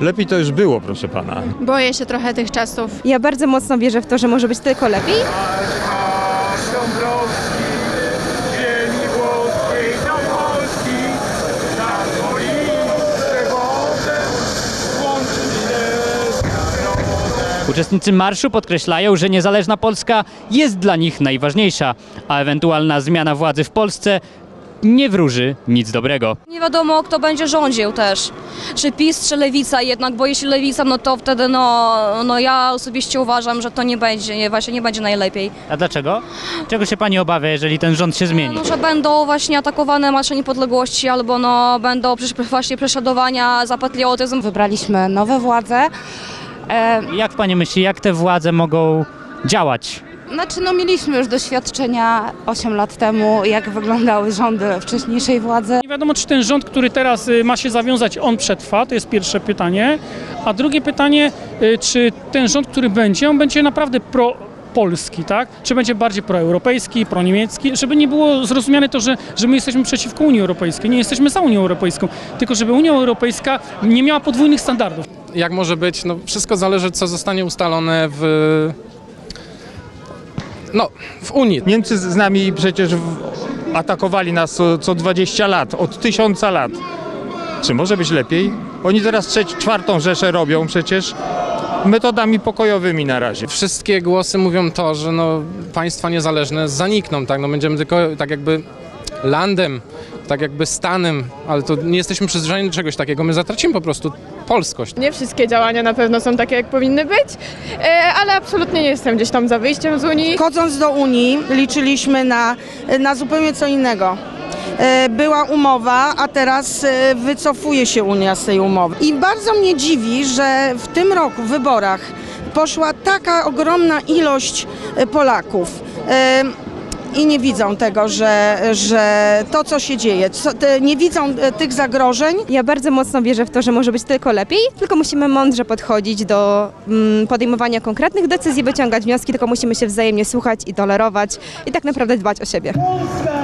Lepiej to już było, proszę pana. Boję się trochę tych czasów. Ja bardzo mocno wierzę w to, że może być tylko lepiej. Uczestnicy marszu podkreślają, że niezależna Polska jest dla nich najważniejsza, a ewentualna zmiana władzy w Polsce nie wróży nic dobrego. Nie wiadomo, kto będzie rządził też. Czy PiS, czy Lewica jednak, bo jeśli Lewica, no to wtedy no, no ja osobiście uważam, że to nie będzie, nie, właśnie nie będzie najlepiej. A dlaczego? Czego się pani obawia, jeżeli ten rząd się zmieni? No, że będą właśnie atakowane Marsze Niepodległości albo no będą przecież właśnie prześladowania za patriotyzm. Wybraliśmy nowe władze. E, Jak pani myśli, jak te władze mogą działać? Znaczy, no mieliśmy już doświadczenia 8 lat temu, jak wyglądały rządy wcześniejszej władzy. Nie wiadomo, czy ten rząd, który teraz y, ma się zawiązać, on przetrwa, to jest pierwsze pytanie. A drugie pytanie, y, czy ten rząd, który będzie, on będzie naprawdę pro polski, tak? Czy będzie bardziej proeuropejski, proniemiecki, żeby nie było zrozumiane to, że, że my jesteśmy przeciwko Unii Europejskiej, nie jesteśmy za Unią Europejską, tylko żeby Unia Europejska nie miała podwójnych standardów. jak może być, no wszystko zależy, co zostanie ustalone w. No, w Unii. Niemcy z nami przecież atakowali nas co, co 20 lat, od tysiąca lat. Czy może być lepiej? Oni teraz trzeci, czwartą Rzeszę robią przecież metodami pokojowymi na razie. Wszystkie głosy mówią to, że no, państwa niezależne zanikną, tak? No, będziemy tylko tak jakby landem, tak jakby stanem, ale to nie jesteśmy przyzwyczajeni do czegoś takiego. My zatracimy po prostu polskość. Nie wszystkie działania na pewno są takie, jak powinny być, e, ale absolutnie nie jestem gdzieś tam za wyjściem z Unii. Wchodząc do Unii liczyliśmy na, na zupełnie co innego. E, Była umowa, a teraz e, wycofuje się Unia z tej umowy. I bardzo mnie dziwi, że w tym roku w wyborach poszła taka ogromna ilość Polaków. I nie widzą tego, że, że to, co się dzieje, co, te, nie widzą e, tych zagrożeń, Ja bardzo mocno wierzę w to, że może być tylko lepiej, tylko musimy mądrze podchodzić do mm, podejmowania konkretnych decyzji, wyciągać wnioski, tylko musimy się wzajemnie słuchać i tolerować i tak naprawdę dbać o siebie. Polska